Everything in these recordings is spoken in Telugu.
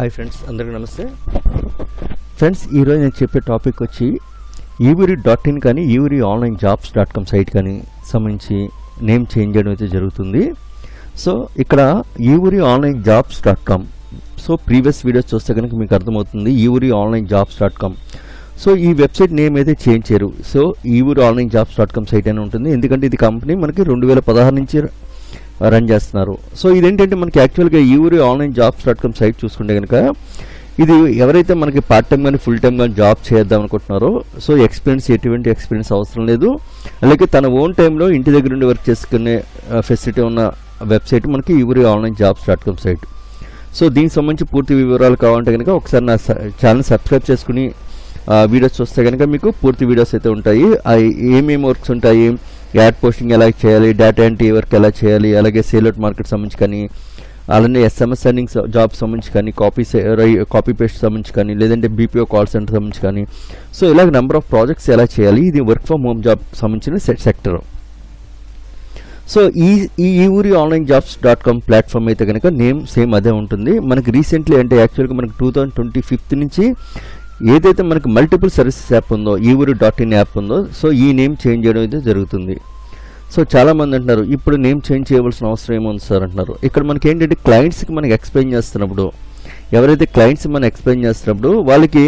హాయ్ ఫ్రెండ్స్ అందరికీ నమస్తే. ఫ్రెండ్స్ ఈరోజు నేను చెప్పే టాపిక్ వచ్చి ఈవూరి డాట్ ఇన్ కానీ Eevuri online jobs dot com site కానీ సంబంధించి నేమ్ చేంజ్ చేయడం అయితే జరుగుతుంది. సో ఇక్కడ Eevuri online jobs dot com. So previous videos చూస్తే కనుక మీకు అర్థమవుతుంది Eevuri online jobs dot com. So ఈ వెబ్సైట్ నేమ్ అయితే చేంజ్ చేయరు. So Eevuri online jobs dot com site అని ఉంటుంది. ఎందుకంటే ఇది కంపెనీ మనకి రెండు వేల పదహారు నుంచి రన్ చేస్తున్నారు. సో ఇదేంటంటే మనకి యాక్చువల్గా ఈ ఊరి online jobs dot com site చూసుకుంటే కనుక ఇది ఎవరైతే మనకి పార్ట్ టైం కానీ ఫుల్ టైం కానీ జాబ్ చేద్దాం అనుకుంటున్నారో సో ఎక్స్పీరియన్స్ ఎటువంటి ఎక్స్పీరియన్స్ అవసరం లేదు. అలాగే తన ఓన్ టైంలో ఇంటి దగ్గర నుండి వర్క్ చేసుకునే ఫెసిలిటీ ఉన్న వెబ్సైట్ మనకి ఈ ఊరి online jobs dot com site so దీనికి సంబంధించి పూర్తి వివరాలు కావాలంటే కనుక ఒకసారి నా ఛానల్ సబ్స్క్రైబ్ చేసుకుని వీడియోస్ చూస్తే కనుక మీకు పూర్తి వీడియోస్ అయితే ఉంటాయి. ఏమేమి వర్క్స్ ఉంటాయి యాడ్ పోస్టింగ్ ఎలా చేయాలి డేటా ఎంట్రీ వర్క్ ఎలా చేయాలి అలాగే సేల్అవుట్ మార్కెట్ సంబంధించి కానీ అలానే ఎస్ఎంఎస్ సెండింగ్ జాబ్ సంబంధించి కానీ కాపీ కాపీ పేస్ట్ సంబంధించి కానీ లేదంటే బీపీఓ కాల్ సెంటర్ సంబంధించి కానీ. సో ఇలాగ నెంబర్ ఆఫ్ ప్రాజెక్ట్స్ ఎలా చేయాలి ఇది వర్క్ ఫ్రమ్ హోమ్ జాబ్ సంబంధించిన సెక్టర్ సో ఈ ఈ ఊరి online jobs dot com platform అయితే కనుక నేమ్ సేమ్ అదే ఉంటుంది. మనకి రీసెంట్లీ అంటే యాక్చువల్గా మనకి టూ థౌజండ్ ట్వంటీ ఫిఫ్త్ నుంచి ఏదైతే మనకి మల్టిపుల్ సర్వీసెస్ యాప్ ఉందో ఈ ఊరు డాట్ ఇన్ యాప్ ఉందో సో ఈ నేమ్ చేంజ్ చేయడం అయితే జరుగుతుంది. సో చాలామంది అంటున్నారు ఇప్పుడు నేమ్ చేంజ్ చేయవలసిన అవసరం ఏముంది సార్ అంటున్నారు. ఇక్కడ మనకి ఏంటంటే క్లయింట్స్కి మనకి ఎక్స్ప్లెయిన్ చేస్తున్నప్పుడు ఎవరైతే క్లయింట్స్ మనం ఎక్స్ప్లెయిన్ చేస్తున్నప్పుడు వాళ్ళకి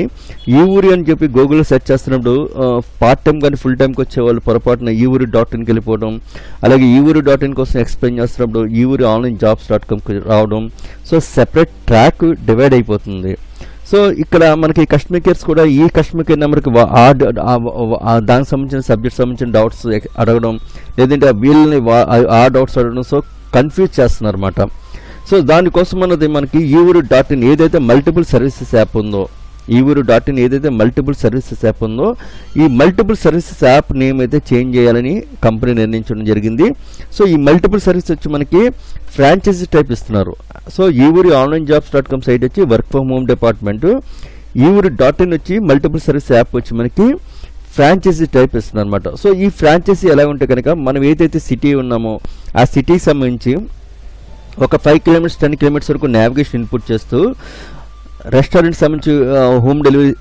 ఈ ఊరి అని చెప్పి గూగుల్లో సెర్చ్ చేస్తున్నప్పుడు పార్ట్ టైం కానీ ఫుల్ టైంకి వచ్చే వాళ్ళు పొరపాటున ఈ ఊరి డాట్ ఇన్కి వెళ్ళిపోవడం అలాగే ఈ ఊరి డాట్ ఇన్ కోసం ఎక్స్ప్లెయిన్ చేస్తున్నప్పుడు ఈ ఊరి ఆన్లైన్ జాబ్స్ డాట్ కామ్కి రావడం సో సెపరేట్ ట్రాక్ డివైడ్ అయిపోతుంది. సో ఇక్కడ మనకి కస్టమర్ కేర్స్ కూడా ఈ కస్టమర్ కేర్ నెంబర్కి దానికి సంబంధించిన సబ్జెక్ట్ సంబంధించిన డౌట్స్ అడగడం లేదంటే వీళ్ళని ఆ డౌట్స్ అడగడం సో కన్ఫ్యూజ్ చేస్తున్నారు అనమాట సో దానికోసం అన్నది మనకి ఈ ఊరు డాట్ ఇన్ ఏదైతే మల్టిపుల్ సర్వీసెస్ యాప్ ఉందో ఈ ఊరు డాట్ ఇన్ ఏదైతే మల్టిపుల్ సర్వీసెస్ యాప్ ఉందో ఈ మల్టిపుల్ సర్వీసెస్ యాప్ నేమ్ అయితే చేంజ్ చేయాలని కంపెనీ నిర్ణయించడం జరిగింది. సో ఈ మల్టిపుల్ సర్వీస్ వచ్చి మనకి ఫ్రాంచైజీ టైప్ ఇస్తున్నారు. సో ఈ ఊరి online jobs dot com site వచ్చి వర్క్ ఫ్రమ్ హోమ్ డిపార్ట్మెంట్ ఈ ఊరి డాట్ ఇన్ వచ్చి మల్టిపుల్ సర్వీస్ యాప్ వచ్చి మనకి ఫ్రాంచైజీ టైప్ ఇస్తుంది అనమాట సో ఈ ఫ్రాంచైజీ ఎలా ఉంటే కనుక మనం ఏదైతే సిటీ ఉన్నామో ఆ సిటీకి సంబంధించి ఒక ఫైవ్ కిలోమీటర్స్ టెన్ కిలోమీటర్స్ వరకు నావిగేషన్ ఇన్పుట్ చేస్తూ రెస్టారెంట్ సంబంధించి హోమ్ డెలివరీ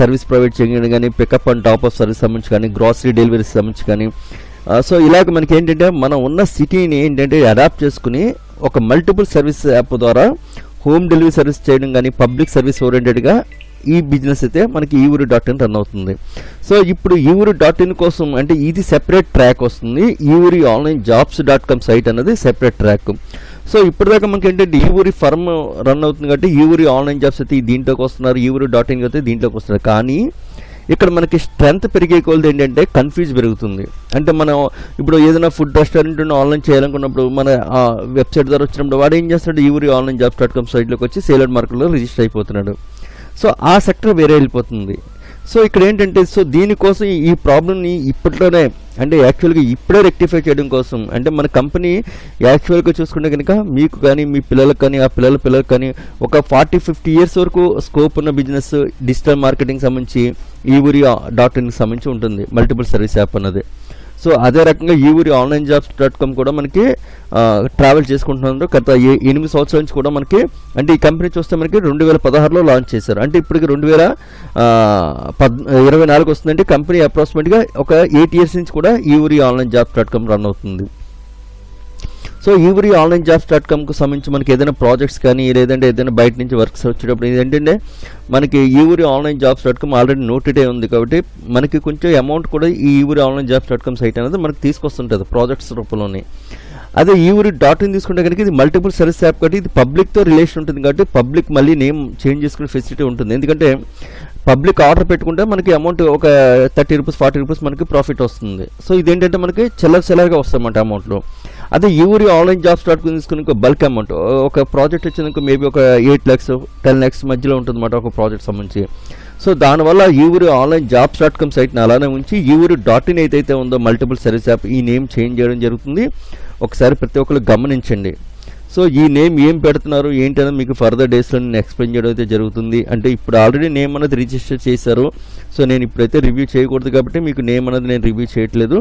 సర్వీస్ ప్రొవైడ్ చేయడం కానీ pickup and drop off service సంబంధించి కానీ గ్రాసరీ డెలివరీ సంబంధించి కానీ సో ఇలాగ మనకి ఏంటంటే మనం ఉన్న సిటీని ఏంటంటే అడాప్ట్ చేసుకుని ఒక మల్టిపుల్ సర్వీస్ యాప్ ద్వారా హోమ్ డెలివరీ సర్వీస్ చేయడం కానీ పబ్లిక్ సర్వీస్ ఓరియంటెడ్గా ఈ బిజినెస్ అయితే మనకి ఈ ఊరు డాట్ ఇన్ రన్ అవుతుంది. సో ఇప్పుడు ఈ ఊరు డాట్ ఇన్ కోసం అంటే ఇది సెపరేట్ ట్రాక్ వస్తుంది. ఈ ఊరి online jobs dot com site అనేది సెపరేట్ ట్రాక్ సో ఇప్పటిదాకా మనకి ఏంటంటే ఈ ఊరి ఫర్మ్ రన్ అవుతుంది కాబట్టి ఈ ఊరి ఆన్లైన్ జాబ్స్ అయితే దీంట్లోకి వస్తున్నారు ఈ ఊరి డాట్ ఇన్ అయితే దీంట్లోకి వస్తున్నారు. కానీ ఇక్కడ మనకి స్ట్రెంత్ పెరిగే కొలది ఏంటంటే కన్ఫ్యూజ్ పెరుగుతుంది. అంటే మనం ఇప్పుడు ఏదైనా ఫుడ్ రెస్టారెంట్ ఆన్లైన్ చేయాలనుకున్నప్పుడు మన వెబ్సైట్ ద్వారా వచ్చినప్పుడు వాడు ఏం చేస్తాడు? ఈ ఊరి ఆన్లైన్ జాబ్స్ డాట్ కామ్ సైట్లోకి వచ్చి సేలర్ మార్కెట్లో రిజిస్టర్ అయిపోతున్నాడు. సో ఆ సెక్టర్ వేరే వెళ్ళిపోతుంది. సో ఇక్కడ ఏంటంటే సో దీనికోసం ఈ ప్రాబ్లమ్ని ఇప్పట్లోనే అంటే యాక్చువల్గా ఇప్పుడే రెక్టిఫై చేయడం కోసం. అంటే మన కంపెనీ యాక్చువల్గా చూసుకుంటే కనుక మీకు కానీ మీ పిల్లలకు కానీ ఆ పిల్లల పిల్లలకు కానీ ఒక ఫార్టీ ఫిఫ్టీ ఇయర్స్ వరకు స్కోప్ ఉన్న బిజినెస్ డిజిటల్ మార్కెటింగ్ సంబంధించి ఈ ఊరి డాట్ ఇన్కి సంబంధించి ఉంటుంది. మల్టిపుల్ సర్వీస్ యాప్ అన్నది. సో అదే రకంగా ఈ ఊరి ఆన్లైన్ జాబ్స్ డాట్ కామ్ కూడా మనకి ట్రావెల్ చేసుకుంటున్నారు. గత ఎనిమిది సంవత్సరాల నుంచి కూడా మనకి అంటే ఈ కంపెనీ చూస్తే మనకి రెండు వేల పదహారులో లాంచ్ చేశారు. అంటే ఇప్పటికి రెండు వేల పద్ ఇరవై నాలుగు వస్తుందంటే కంపెనీ అప్రాక్సిమేట్గా ఒక ఎయిట్ ఇయర్స్ నుంచి కూడా ఈ ఊరి online jobs dot com run అవుతుంది. సో ఈ ఊరి ఆన్లైన్ జాబ్స్ డాట్ కామ్కి సంబంధించి మనకి ఏదైనా ప్రాజెక్ట్స్ కానీ లేదంటే ఏదైనా బయట నుంచి వర్క్స్ వచ్చేటప్పుడు ఏంటంటే మనకి ఈ ఊరి online jobs dot com already noted ఉంది కాబట్టి మనకి కొంచెం అమౌంట్ కూడా ఈ ఊరి online jobs dot com site అనేది మనకి తీసుకొస్తుంటుంది ప్రాజెక్ట్స్ రూపంలోనే. అదే ఈ ఊరి డాట్ ఇన్ తీసుకుంటే కనుక ఇది మల్టిపుల్ సర్వీస్ యాప్ కాబట్టి ఇది పబ్లిక్తో రిలేషన్ ఉంటుంది కాబట్టి పబ్లిక్ మళ్ళీ నేమ్ చేంజ్ చేసుకునే ఫెసిలిటీ ఉంటుంది. ఎందుకంటే పబ్లిక్ ఆర్డర్ పెట్టుకుంటే మనకి అమౌంట్ ఒక థర్టీ రూపీస్ ఫార్టీ రూపీస్ మనకి ప్రాఫిట్ వస్తుంది. సో ఇదేంటంటే మనకి చిల్లర చిల్లరగా వస్తుంది అమౌంట్లో అదే ఈ ఊరి ఆన్లైన్ జాబ్స్ డాట్ కామ్ తీసుకుని బల్క్ అమౌంట్ ఒక ప్రాజెక్ట్ వచ్చినందుకు మేబీ ఒక ఎయిట్ ల్యాక్స్ టెన్ ల్యాక్స్ మధ్యలో ఉంటుంది అన్నమాట ఒక ప్రాజెక్ట్ సంబంధించి. సో దానివల్ల ఈ ఊరి ఆన్లైన్ జాబ్స్ డాట్ కామ్ సైట్ని అలానే ఉంచి ఈ ఊరి డాట్ ఇన్ ఏదైతే ఉందో మల్టిపుల్ సర్వీస్ యాప్ ఈ నేమ్ చేంజ్ చేయడం జరుగుతుంది. ఒకసారి ప్రతి ఒక్కరు గమనించండి. సో ఈ నేమ్ ఏం పెడుతున్నారు ఏంటనేది మీకు ఫర్దర్ డేస్లో నేను ఎక్స్ప్లెయిన్ చేయడం అయితే జరుగుతుంది. అంటే ఇప్పుడు ఆల్రెడీ నేమ్ అనేది రిజిస్టర్ చేశారు. సో నేను ఇప్పుడైతే రివ్యూ చేయకూడదు కాబట్టి మీకు నేమ్ అనేది నేను రివ్యూ చేయట్లేదు.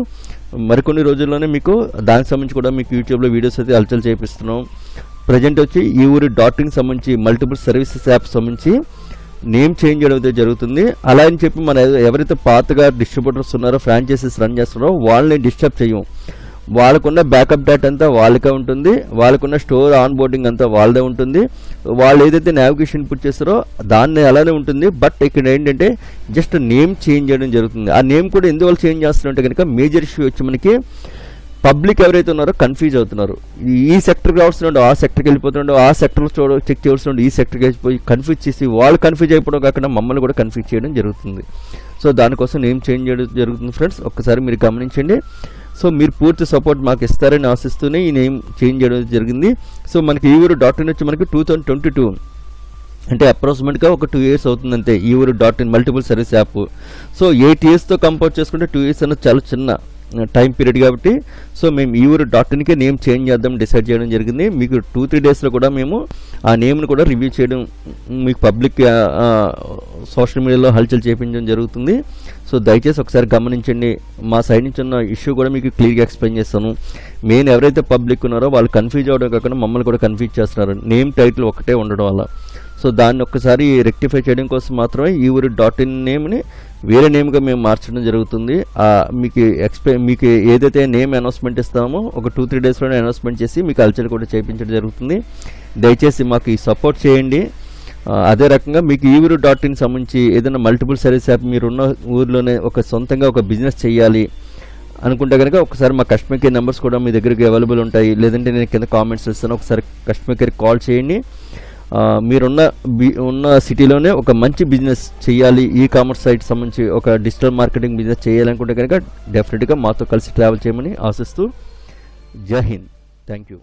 మరికొన్ని రోజుల్లోనే మీకు దానికి సంబంధించి కూడా మీకు యూట్యూబ్లో వీడియోస్ అయితే అలచల్ చేపిస్తున్నాం. ప్రజెంట్ వచ్చి ఈ ఊరి డాటింగ్ సంబంధించి మల్టిపుల్ సర్వీసెస్ యాప్ సంబంధించి నేమ్ చేంజ్ చేయడం అయితే జరుగుతుంది. అలా అని చెప్పి మన ఎవరైతే పాతగా డిస్ట్రిబ్యూటర్స్ ఉన్నారో ఫ్రాంచైజీస్ రన్ చేస్తున్నారో వాళ్ళని డిస్టర్బ్ చేయం వాళ్ళకున్న బ్యాకప్ డేటా అంతా వాళ్ళకే ఉంటుంది. వాళ్ళకున్న స్టోర్ ఆన్ బోర్డింగ్ అంతా వాళ్ళదే ఉంటుంది. వాళ్ళు ఏదైతే నావిగేషన్ ఇన్పుట్ చేస్తారో దాన్ని అలానే ఉంటుంది. బట్ ఇక్కడ ఏంటంటే జస్ట్ నేమ్ చేంజ్ చేయడం జరుగుతుంది. ఆ నేమ్ కూడా ఎందువల్ల చేంజ్ చేస్తున్నట్టే కనుక మేజర్ ఇష్యూ వచ్చి మనకి పబ్లిక్ ఎవరైతే ఉన్నారో కన్ఫ్యూజ్ అవుతున్నారు. ఈ- సెక్టర్కి రావస్తున్నాడు ఆ సెక్టర్కి వెళ్ళిపోతున్నాడు ఆ సెక్టర్ చూడ చెక్ చేస్తున్నాడు ఈ సెక్టర్కి వెళ్ళిపోయి కన్ఫ్యూజ్ చేసి వాళ్ళు కన్ఫ్యూజ్ అయిపోవడం కాకుండా మమ్మల్ని కూడా కన్ఫ్యూజ్ చేయడం జరుగుతుంది. సో దానికోసం నేమ్ చేంజ్ చేయడం జరుగుతుంది ఫ్రెండ్స్ ఒక్కసారి మీరు గమనించండి. సో మీరు పూర్తి సపోర్ట్ మాకు ఇస్తారని ఆశిస్తూనే ఈ నేమ్ చేంజ్ చేయడం జరిగింది. సో మనకి ఈ ఊరు డాట్ ఇన్ వచ్చి మనకి టూ థౌజండ్ ట్వంటీ టూ అంటే అప్రాక్సిమేట్గా ఒక టూ ఇయర్స్ అవుతుంది అంతే. ఈ ఊరు dot in multiple service app. So eight ఇయర్స్తో compare చేసుకుంటే టూ ఇయర్స్ అనేది చాలా చిన్న టైం పీరియడ్ కాబట్టి. సో మేము ఈ ఊరు డాట్ ఇన్కే నేమ్ చేంజ్ చేద్దాం డిసైడ్ చేయడం జరిగింది. మీకు టూ త్రీ డేస్లో కూడా మేము ఆ నేమ్ని కూడా రివ్యూ చేయడం మీకు పబ్లిక్ సోషల్ మీడియాలో హల్చల్ చేయించడం జరుగుతుంది. సో దయచేసి ఒకసారి గమనించండి. మా సైడ్ నుంచి ఉన్న ఇష్యూ కూడా మీకు క్లియర్గా ఎక్స్ప్లెయిన్ చేస్తాను. మెయిన్ ఎవరైతే పబ్లిక్ ఉన్నారో వాళ్ళు కన్ఫ్యూజ్ అవ్వడం కాకుండా మమ్మల్ని కూడా కన్ఫ్యూజ్ చేస్తున్నారు. నేమ్ టైటిల్ ఒకటే ఉండడం వల్ల. సో దాన్ని ఒక్కసారి రెక్టిఫై చేయడం కోసం మాత్రమే ఈ ఊరి డాట్ ఇన్ నేమ్ని వేరే నేమ్గా మేము మార్చడం జరుగుతుంది. మీకు ఎక్స్ప్లెయిన్ మీకు ఏదైతే నేమ్ అనౌన్స్మెంట్ ఇస్తామో ఒక టూ త్రీ డేస్లోనే అనౌన్స్మెంట్ చేసి మీకు అల్చర్ కూడా చేయించడం జరుగుతుంది. దయచేసి మాకు ఈ సపోర్ట్ చేయండి. అదే రకంగా మీకు ఈవీరు డాట్ ఇన్ సంబంధించి ఏదైనా మల్టిపుల్ సర్వీస్ యాప్ మీరున్న ఊర్లోనే ఒక సొంతంగా ఒక బిజినెస్ చేయాలి అనుకుంటే కనుక ఒకసారి మా కస్టమర్ కేర్ నెంబర్స్ కూడా మీ దగ్గరికి అవైలబుల్ ఉంటాయి. లేదంటే నేను కింద కామెంట్స్ ఇస్తాను ఒకసారి కస్టమర్ కేర్ కాల్ చేయండి. మీరున్న బి ఉన్న సిటీలోనే ఒక మంచి బిజినెస్ చేయాలి ఈ కామర్స్ సైట్ సంబంధించి ఒక డిజిటల్ మార్కెటింగ్ బిజినెస్ చేయాలనుకుంటే కనుక డెఫినెట్గా మాతో కలిసి ట్రావెల్ చేయమని ఆశిస్తూ జై హింద్. Thank you